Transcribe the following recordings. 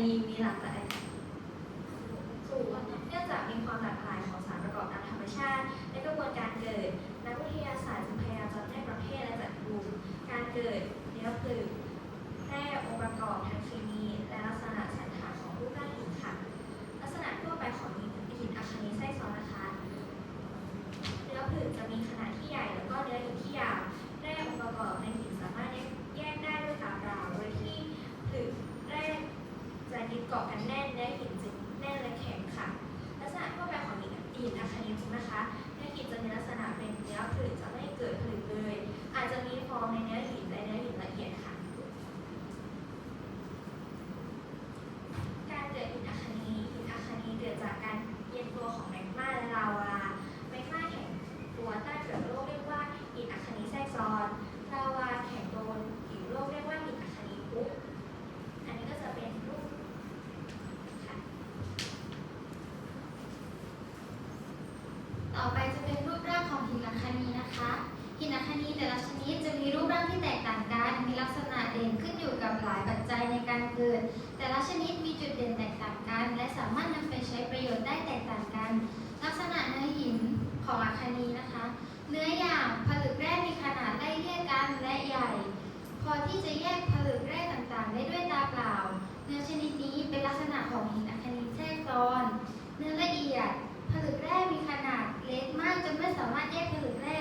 นีมีหลา ของหินอัคนีแทรกซ้อน เนื้อละเอียด ผลึกแร่มีขนาดเล็กมากจนไม่สามารถแยกผลึกแร่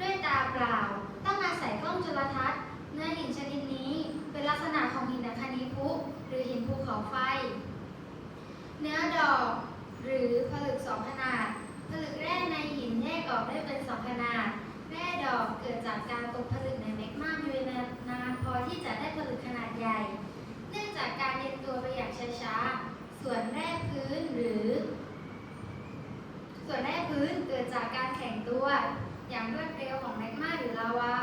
ด้วยตาเปล่า ต้องอาศัยกล้องจุลทรรศน์ เนื้อหินชนิดนี้ เป็นลักษณะของหินอัคนีพุหรือหินภูเขาไฟ เนื้อดอก หรือผลึกสองขนาด ผลึกแร่ในหินแยกออกได้เป็นสองขนาด แร่ดอกเกิดจากการตกผลึกในแมกมาอยู่นานพอที่จะได้ผลึกขนาดใหญ่ เนื่องจากการเย็นตัวไปอย่างช้าๆ ส่วนแร่พื้นหรือ ส่วนแร่พื้นเกิดจากการแข็งตัว อย่างรวดเร็วของแมกมาหรือลาวา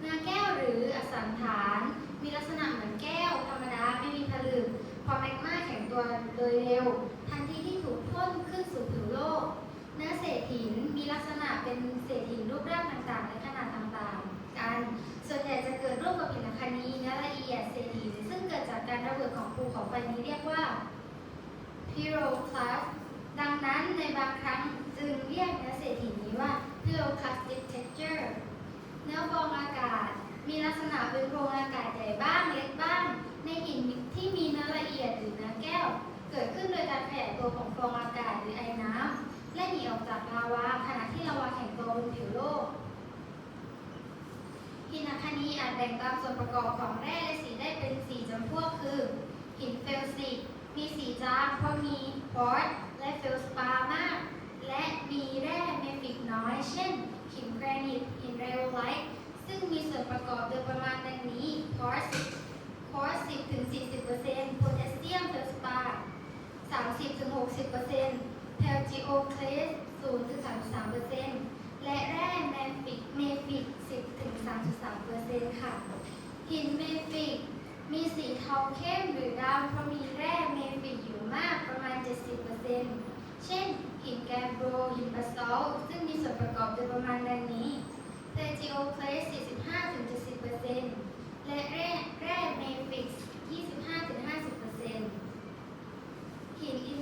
เนื้อแก้วหรืออสันฐาน มีลักษณะเหมือนแก้ว ธรรมดาไม่มีผลึกพอแมกมาแข็งตัวโดยเร็ว ทันทีที่ถูกพ่นขึ้นสู่ผิวโลก เนื้อเศษหินมีลักษณะเป็นเศษหินรูปร่างต่างๆและขนาดต่างๆ กัน ส่วนใหญ่จะเกิดร่วมกับหินอัคนีเนื้อละเอียดเศษหิน จากการระเบิดของภูเขาไฟนี้เรียกว่า pyroclast ดังนั้นในบางครั้งจึงเรียกเนื้อเศษหินนี้ว่า pyroclastic texture เนื้อฟองอากาศ มีลักษณะเป็นโครงอากาศใหญ่บ้างเล็กบ้าง ในหินที่มีเนื้อ แบ่งตามส่วนประกอบของแร่และสีได้เป็นสีจำพวกคือ หินเฟลซิกมีสีจางเพราะมีฟอสและเฟลสปามาก และมีแร่เมฟิกน้อย เช่น หินแกรนิตหินเรโอไลท์ซึ่งมีส่วนประกอบโดยประมาณดังนี้ฟอสฟอส10ถึง40%โพแทสเซียมเฟลสปา30ถึง60%เพลจิโอเคลส0ถึง33% และแร่เมฟิกเมฟิก 10ถึง3.3%ค่ะ หินเมฟิก มีสีเทาเข้มหรือดำเพราะมีแร่เมฟิกอยู่มากประมาณ 70%เช่น หินแกนโบรหินบาซอลซึ่งมีส่วนประกอบโดยประมาณดังนี้เพลจิโอเคลส45-70%และแร่แร่เมฟิก25-50%หินอิน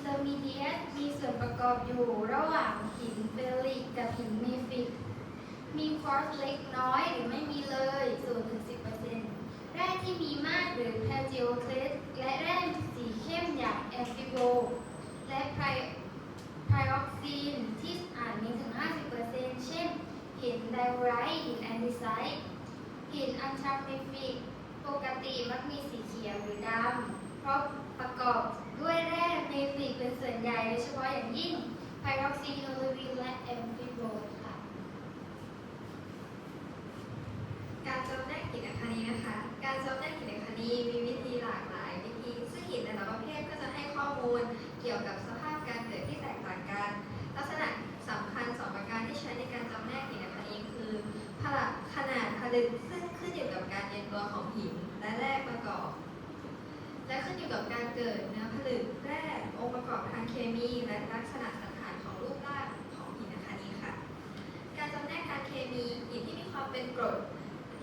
เตอร์มีเดียตมีส่วนประกอบอยู่ระหว่างหินเบลลิกกับหินเมฟิก มีควอร์สเล็กน้อยหรือไม่มีเลย0-10%แร่ที่มีมากหรือแพลจิโอเคลสและแร่สีเข้มอย่างแอมฟิโบและไพรไพออกซีนที่อาจมีถึง 50%เช่น หินไดไรท์หินแอนดิไซต์หินอันทราเมฟิก ปกติมักมีสีเขียวหรือดำ เพราะประกอบด้วยแร่เมฟิกเป็นส่วนใหญ่โดยเฉพาะอย่างยิ่งไพรออกซีโอลิวินและแอมฟิโบค่ะ การจำแนกหินอัคนีนะคะ การจำแนกหินอัคนีมีวิธีหลากหลายวิธีซึ่งหินแต่ละประเภทก็จะให้ข้อมูลเกี่ยวกับสภาพการเกิดที่แตกต่างกัน ลักษณะสำคัญสองประการที่ใช้ในการจำแนกหินอัคนีคือผลักขนาดผลึกซึ่งขึ้นอยู่กับการเย็นตัวของหินและแร่ประกอบ และขึ้นอยู่กับการเกิดเนื้อผลึกแร่องค์ประกอบทางเคมี และลักษณะสังหารของรูปร่างของหินอาคานีค่ะ การจำแนกทางเคมีหินที่มีความเป็นกรด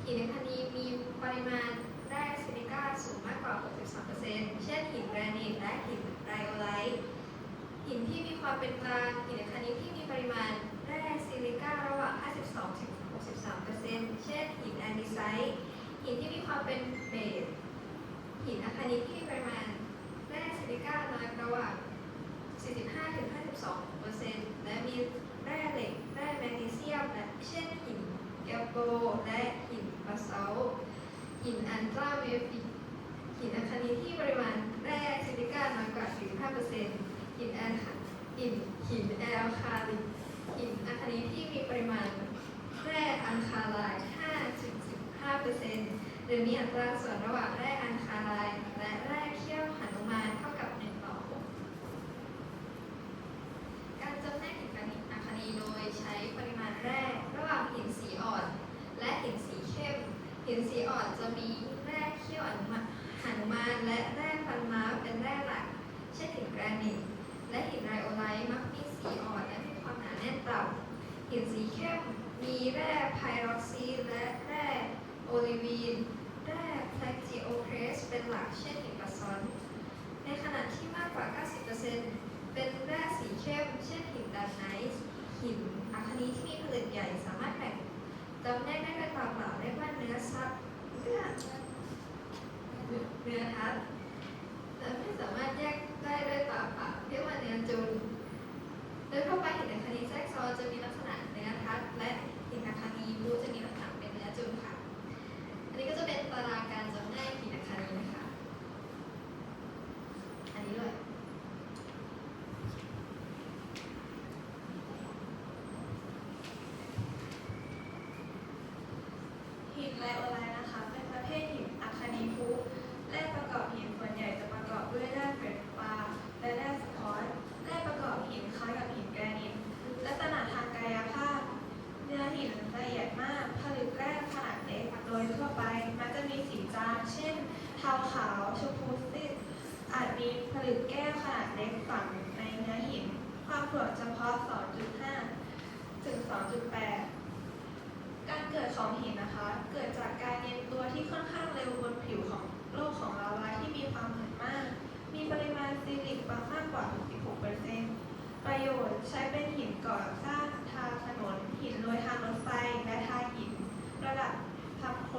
หินอาคานีมีปริมาณแร่ซิลิก้าสูงมากกว่า62%เช่นหินแกรนิตและหินไดโอไลท์หินที่มีความเป็นกลางหินอาคานีที่มีปริมาณแร่ซิลิก้าระหว่าง 52-63%เช่นหินแอนดิไซต์หินที่มีความเป็นเบส หินอคานิที่ปริมาณแร่ซิลิก้าน้อยระหว่าง 45-52เปอร์เซ็นต์และมีแร่เหล็ก แร่แมกนีเซียมและเช่นหินแกลโบและหินบาซาลหินอันตราเวฟิกหินอคานิที่ปริมาณแร่ซิลิก้าน้อยกว่า 45%หินแอนหินหินแอลคาลิหินอคานิที่มีปริมาณแร่อัลคาไลน์5-15เปอร์เซ็นต์ หรือมีอัตราส่วนระหว่างแร่อันคารายและแร่เขี้ยวหัน เช่นหินดันไนท์หินอัคนีที่มีผลึกใหญ่สามารถแบ่งจำแนกได้ด้วยคามเปล่าได้ว่าเนื้อซับเนื้อเนื้อทับและไม่สามารถแยกได้ด้วยตาเปล่าเรียกว่าเนื้อจุนโดยทั่วไปหินอัคนีแทรกซ้อนจะมีลักษณะเนื้อทับและหินอัคนีบูจะมีลักษณะเป็นเนื้อจุนค่ะ อันนี้ก็จะเป็นตารางการจำแนกหินอัคนีนะคะ เกิดจากการเย็นตัวที่ค่อนข้างเร็วบนผิวของโลกของลาวาที่มีความหนืดมาก มีปริมาณซิลิกบางมากกว่า 66%ประโยชน์ใช้เป็นหินก่อสร้างทางถนน หินโรยทางรถไฟ และทาหิน ระดับทำโคร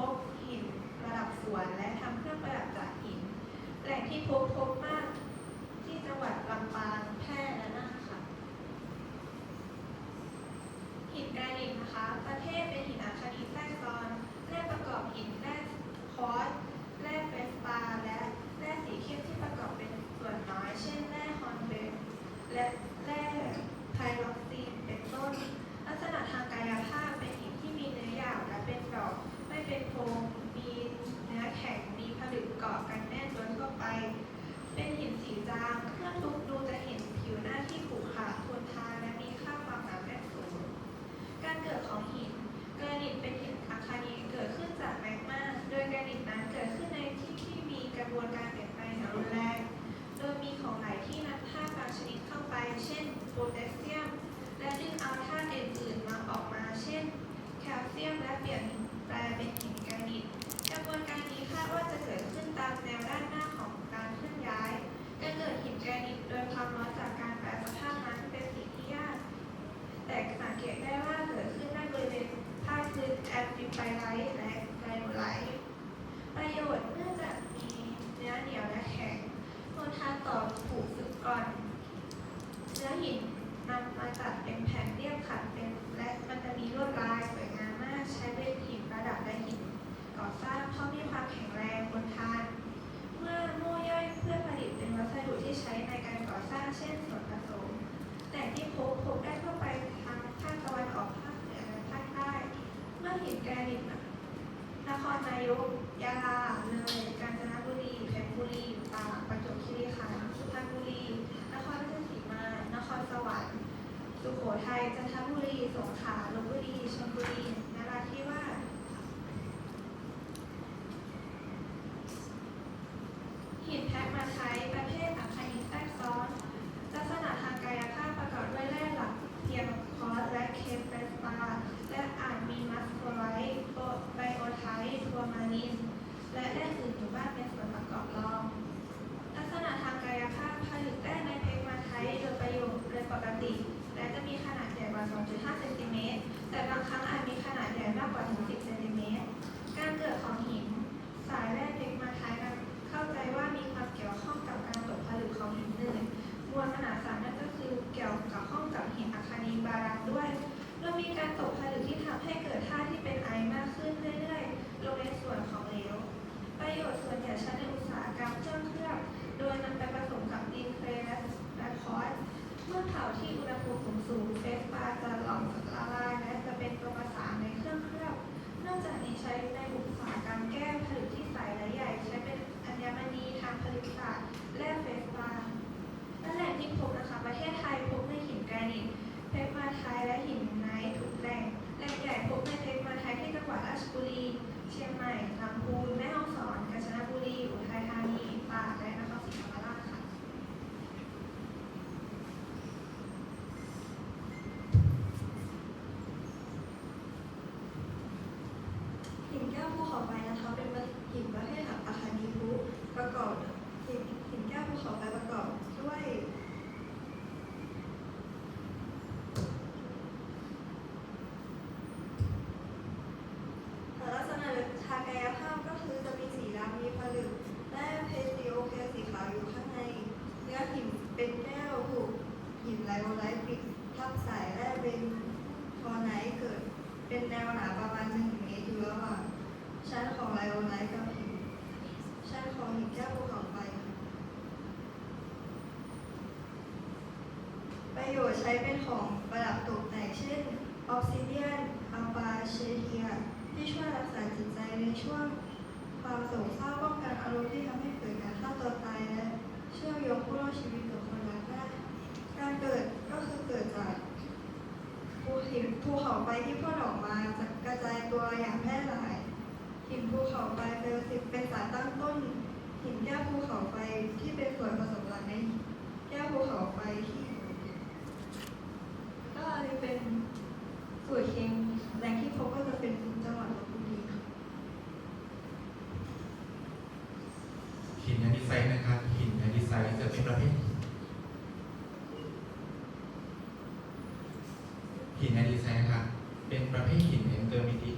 ดิไซต์นะครับเป็นประเภทหินเอนเตอร์มิดิ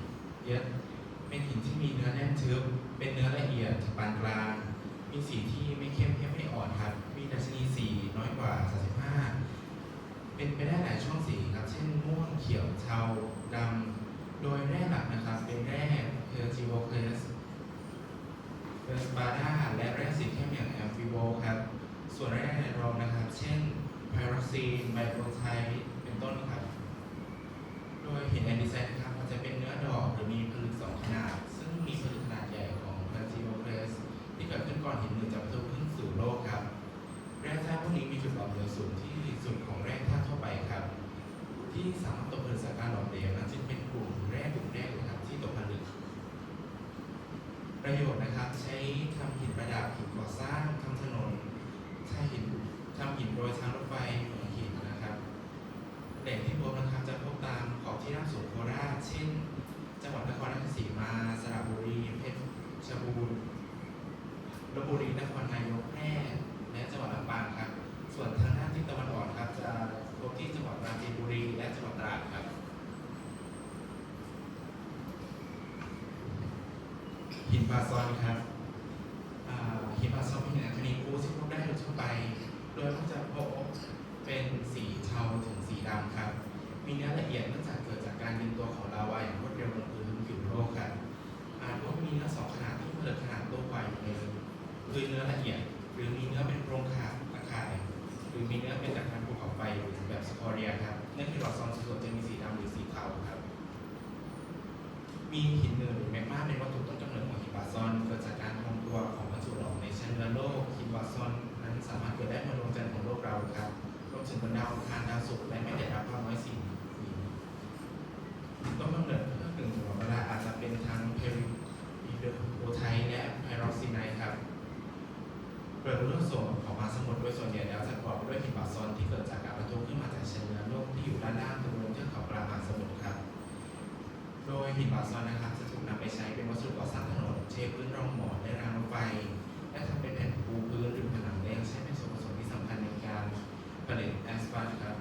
เยอะเป็นหินที่มีเนื้อแน่นทึบเป็นเนื้อละเอียดปานกลาง มีสีที่ไม่เข้มเข้มไม่อ่อนครับ มีดัชนีสีน้อยกว่า 35 เป็นไปได้หลายช่วงสีครับ เช่นม่วงเขียวเทาดำ โดยแร่หลักนะครับ เป็นแร่เพอร์จิโวเคสเบอร์สปาร่าและแร่สีเข้มอย่างแอมฟิโบครับ ส่วนแร่รองนะครับ เช่นไพรอกซีนไบโอไทป์เป็นต้นครับ โดยเหินแอนดิไซต์ครับมันจะเป็นเนื้อดอกหรือมีผลึกสองขนาด ซึ่งมีผลึกขนาดใหญ่ของพาร์ติโอเคสที่เกิดขึ้นก่อนหินหนึ่งจะประทุขึ้นสู่โลกครับ แร่ธาตุพวกนี้มีจุดหลอมเหลวสูงที่สุดของแร่ธาตุทั่วไปครับ ที่สามารถตกผลึกจากการหลอมเหลวนั้นจึงเป็นกลุ่มแร่กลุ่มแรกเลยครับที่ตกผลึก ประโยชน์นะครับใช้ทำหินประดับหินก่อสร้างทำถนนใช้หินทำหินโดยทางรถไฟ ที่ราบสูงโคราชเช่น จังหวัดนครราชสีมา สระบุรี เพชรชบูรณ์ลบบุรีนครนายกแพร่และจังหวัดลำปางครับ ส่วนทางด้านทิศตะวันออกครับ จะพบที่จังหวัดปราจีนบุรี และจังหวัดตราดครับ หินปาซอนครับหินปาซอนเป็นหินอัคนีปูที่พบได้โดยทั่วไป โดยมักจะพบเป็นสีเทาถึงสีดำครับ มีเนื้อละเอียดเนื่องจากเกิดจากการดึงตัวของลาวาอย่างรวดเร็วบนพื้นผิวโลกครับอาจพบมีเนื้อสองขนาดที่เกิดขนาดตัวกว่าอยู่ในคือเนื้อละเอียด หรือมีเนื้อเป็นโครงขาตะข่ายหรือมีเนื้อเป็นจากการภูเขาไฟหรือแบบสคอเรียครับเนื้อหินหลอดซองส่วนจะมีสีดำหรือสีขาวครับ มีหินเนินหรือแมกมาเป็นวัตถุต้นกำเนิดของหินบาซอนเกิดจากการพองตัวของบรรจุหลอมในชั้นเนื้อโลกหินบาซอนนั้นสามารถเกิดได้บนดวงจันทร์ของโลกเราครับรวมถึงบนดาวอังคารดาวศุกร์และไม่ด้รับความน้อยสิ่งนี้ต้นกำเนิดเพื่อหนึ่งหัวเวลาอาจจะเป็นทางเพริโอไทและไพรอกซิไนครับ โดยเรื่องส่วนของมาสมุทรโดยส่วนใหญ่แล้วจะประกอบไปด้วยหินบาซอนที่เกิดจากการบรรทุกขึ้นมาจากชั้นเนื้อโลกที่อยู่ด้านล่างบริเวณเทือกเขากลางมหาสมุทรครับ โดยหินบาซอนนะครับจะถูกนำไปใช้เป็นวัสดุก่อสร้างถนนเทพื้นรองหมอนในรางรถไฟ และทำเป็นแผ่นปูพื้นหรือผนังแดงใช้เป็นส่วนผสมที่สำคัญในการผลิตแอสฟัลต์ครับ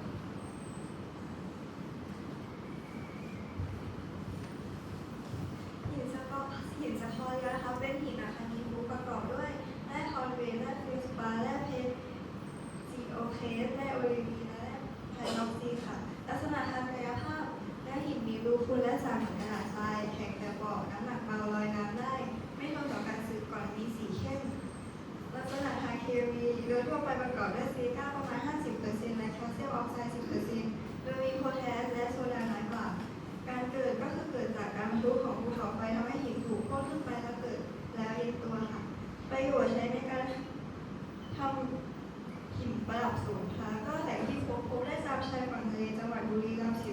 หินสกอหินสกอเรียนะคะเป็นหินอาคานีภูประกอบด้วยแร่คอนเวนแร่ฟิวสปาร์แร่เพชรซีโอเคสแร่โอลิวีและแร่ไพรอกซีค่ะ ลักษณะทางกายภาพแร่หินมีรูพุนและสารเหมือนกระดาษทรายแข็งแต่เบาน้ำหนักเบาลอยน้ำได้ ไม่ทนต่อการสึกก่อนมีสีเข้ม ลักษณะทางเค มีโดยทั่วไปประกอบด้วยซิลิก้าประมาณ 50%และแคลเซียมออกไซด์ 10%โดยมีโพแทสและโซดาน้อยกว่า การเกิดก็คือเกิดจากการบรรทุกของภูเขาไฟทำให้หินถูกพ่นขึ้นไปแล้วเกิดแล้วเย็นตัวค่ะ ประโยชน์ใช้ในการทำหินประดับสูงค่ะ ก็แหล่งที่พบพบได้ตามชายฝั่งทะเลจังหวัดบุรีรัมย์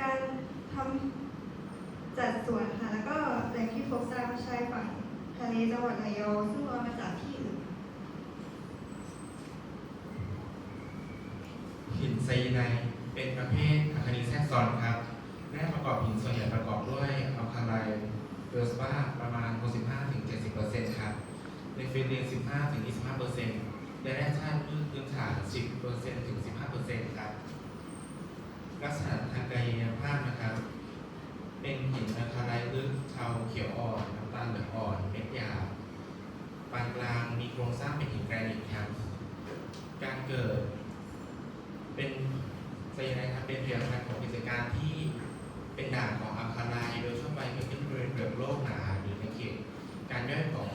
การทำจัดสวนค่ะ แล้วก็แหล่งที่พบทรายชายฝั่งทะเล จังหวัดระยองซึ่งลอยมาจากที่อื่นหินไซยาไนด์เป็นประเภทอะคานีแทรกซ้อนครับแร่ประกอบหินส่วนใหญ่ประกอบด้วยอัลคาไลเบอร์สบาประมาณ 65-70%ครับในฟิลเลียน15-25%และแร่ธาตุพืชพื้นฐาน 10%ถึง 15%ครับลักษณะทางกายภาพนะครับ เป็นหินอะคาไลลึกเทาเขียวอ่อนน้ำตาลเหลืองอ่อนเม็ดหยาบ ปานกลางมีโครงสร้างเป็นหินแกรนิตครับ การเกิด เป็นไซยาไนด์ครับเป็นผลิตภัณฑ์ของกิจการที่เป็นด่างของอัลคาไลโดยทั่วไปเกิดขึ้นบริเวณเปลือกโลกหนาหรือในเขตการย่อยของ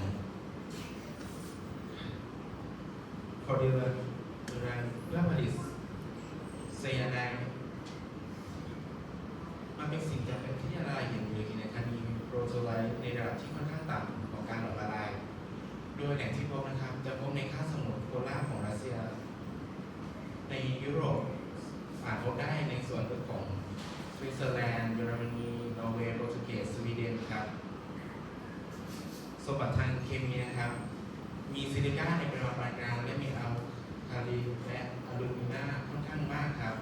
โคเดลดูรันเพื่อผลิตไซยาไนด์มันเป็นสิ่งจำเป็นที่ละลายหินหรือหินในคานีโปรโตไลท์ในระดับที่ค่อนข้างต่ำของการหลอมละลาย โดยแหล่งที่พบนะครับ จะพบในคาบสมุทรโพลาร์ของรัสเซีย ในยุโรปอาจพบได้ในส่วนลึก ของสวิตเซอร์แลนด์เยอรมนีนอร์เวย์โปรตุเกสสวีเดนครับสมบัติทางเคมีนะครับ มีซิลิก้าในปริมาณปานกลางและมีอัลคาลีและอะลูมินาค่อนข้างมากครับ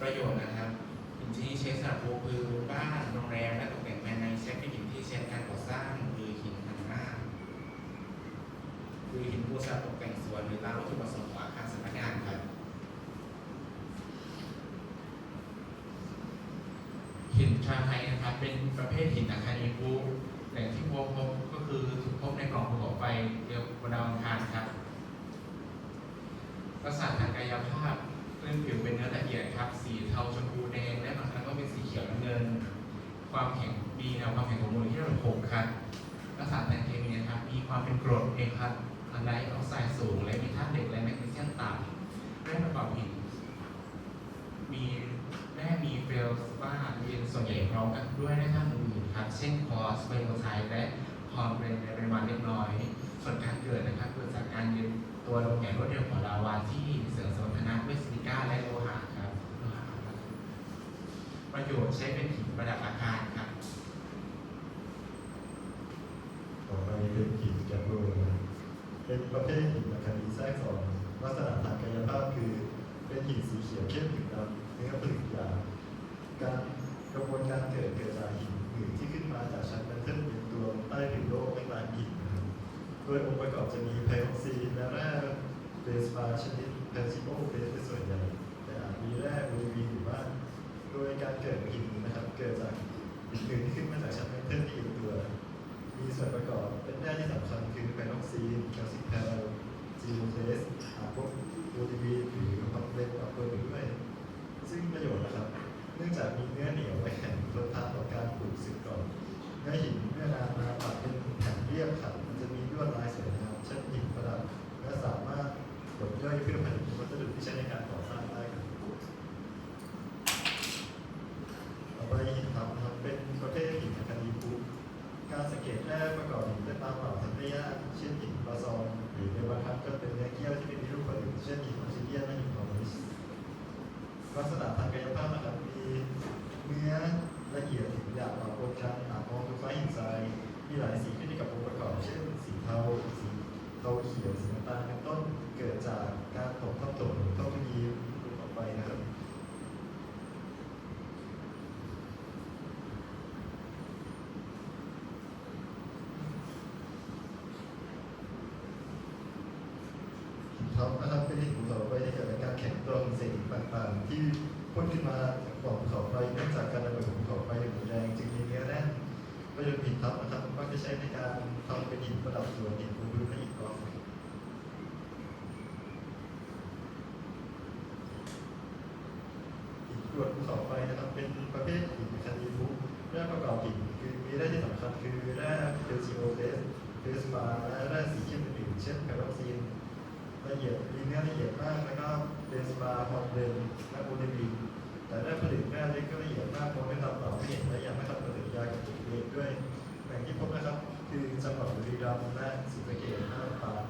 ประโยชน์นะครับหินที่ใช้สำหรับปูพื้นบ้านโรงแรมและตกแต่งภายในใช้เป็นหินที่ใช้ในการก่อสร้างหรือหินหันหน้าคือหินปูสำหรับตกแต่งสวนหรือตามวัตถุประสงค์ของอาคารสำนักงานครับ หินทราไฮนะครับเป็นประเภทหินอะคานีฟูแหล่งที่พบพบก็คือถูกพบในปล่องภูเขาไฟเดียวบนดาวอังคารครับลักษณะทางกายภาพพื้นผิวเป็นเนื้อละเอียดครับ สีเทาชมพูแดงและบางครั้งก็เป็นสีเขียวน้ำเงิน ความแข็งมีแนวความแข็งของโมเลกุลที่ระดับหกครับลักษณะทางเคมีนะครับ มีความเป็นกรดเอคัสอันไดออกไซด์สูง และมีธาตุเหล็กและแมกนีเซียมต่ำแร่ประกอบหิน เฟลส์บ้าเป็นส่วนใหญ่พร้อมกันด้วยแร่ธาตุอื่นครับ เช่นคอสไบโอไทด์และฮอร์เรนในปริมาณเล็กน้อย ส่วนการเกิดนะครับเกิดจากการย็นตัวลงอย่างรวดเร็วของลาวาที่เสริมสมรรถนะด้วยซิลิก้าและโลหะครับโลหะประโยชน์ใช้เป็นหินประดับอาคารครับต่อไปเป็นหินแกบโรนะเป็นประเภทหินอะคานีแทรกซ้อนลักษณะทางกายภาพคือ เป็นหินสีเขียวเข้มถึงดำเนื้อผลึกหยาบ การกระบวนการเกิดเกิดจากหินอื่นที่ขึ้นมาจากชั้นแมนเทลเป็นตัวใต้ผิวโลกไม่กลางหินนะครับโดยองค์ประกอบจะมีไพออกซีนและแร่เบสบาชนิดเพนซิโอเบสเป็นส่วนใหญ่แต่อาจมีแร่โอลิวีอยู่บ้างโดยการเกิดหินนะครับ เกิดจากหินอื่นที่ขึ้นมาจากชั้นแมนเทลที่อยู่ตัว มีส่วนประกอบเป็นแร่ที่สำคัญคือไพนอกซีนแคลซิแพลซีโลเทสอาพวกโปรตีนหรือคอมเพล็กซ์กับตัวอื่นด้วย ซึ่งประโยชน์นะครับ เนื่องจากมีเนื้อเหนียวและแข็งทนทานต่อการปลูกสึกก่อนเนื้อหินเมื่อนานมาปักาบกว่าโปราจมองดูคล้าหินทรายมีหลายสีขึ้นอยู่กับองค์ประกอบ เช่น สีเทา สีเทาเขียว สีน้ำตาลเป็นต้น เกิดจากการถมทับถมหรือเท่าที่มีรูปออกไปนะครับหินท็อปนะครับเป็นหินภูเขาไฟที่เกิดจากการแข็งตัวของเศษหินต่างๆ ที่พ่นขึ้นมาจากปล่องภูเขาไฟเนื่องจากการระเบิดของภูเขาไฟหมุนแรงจึง ท็อปนะครับมักจะใช้ในการทำเป็นหินประดับสวนหินปูพื้นและหินกองหินกรวดภูเขาไฟนะครับ เป็นประเภทหินคันดีฟุแร่ประกอบหินคือมีแร่ที่สำคัญคือแร่เดลซิโอเดสเดสบาและแร่สีเข้มอื่นๆเช่นไพโรซีนละเอียดมีเนื้อละเอียดมากแล้วก็เบสบาฮอร์เรนและโอเดบีแต่ได้ผลิตแร่เล็กก็ละเอียดมากเพราะไม่ทำต่อไม่เห็นและยังไม่ทำปฏิกิริยากับตัวเองด้วยางที่พบนะครับ คือจังหวัดบุรีรัมย์และศรีสะเกษและลำปาง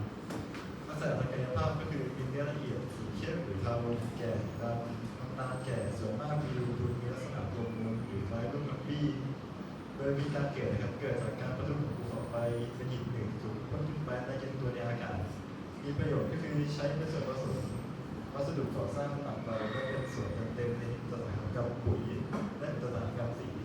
ลักษณะทางกายภาพก็คือมีเนื้อละเอียดสีเข้มหรือเทาแก่ดำน้ำนาแก่ส่วนมากมีรูพุนมีลักษณะตัวมูลหรือคล้ายลูกลักบี้โดยมีการเกิดนะครับเกิดจากการประทุของภูเขาไฟเป็นหินหนึ่งถูกพ่นขึ้นไปและเย็นตัวในอากาศ มีประโยชน์ก็คือใช้เป็นส่วนผสมวัสดุก่อสร้างหนักเบาและเป็นส่วนเติมเต็มในอุตสาหกรรมปุ๋ยและอุตสาหกรรมสี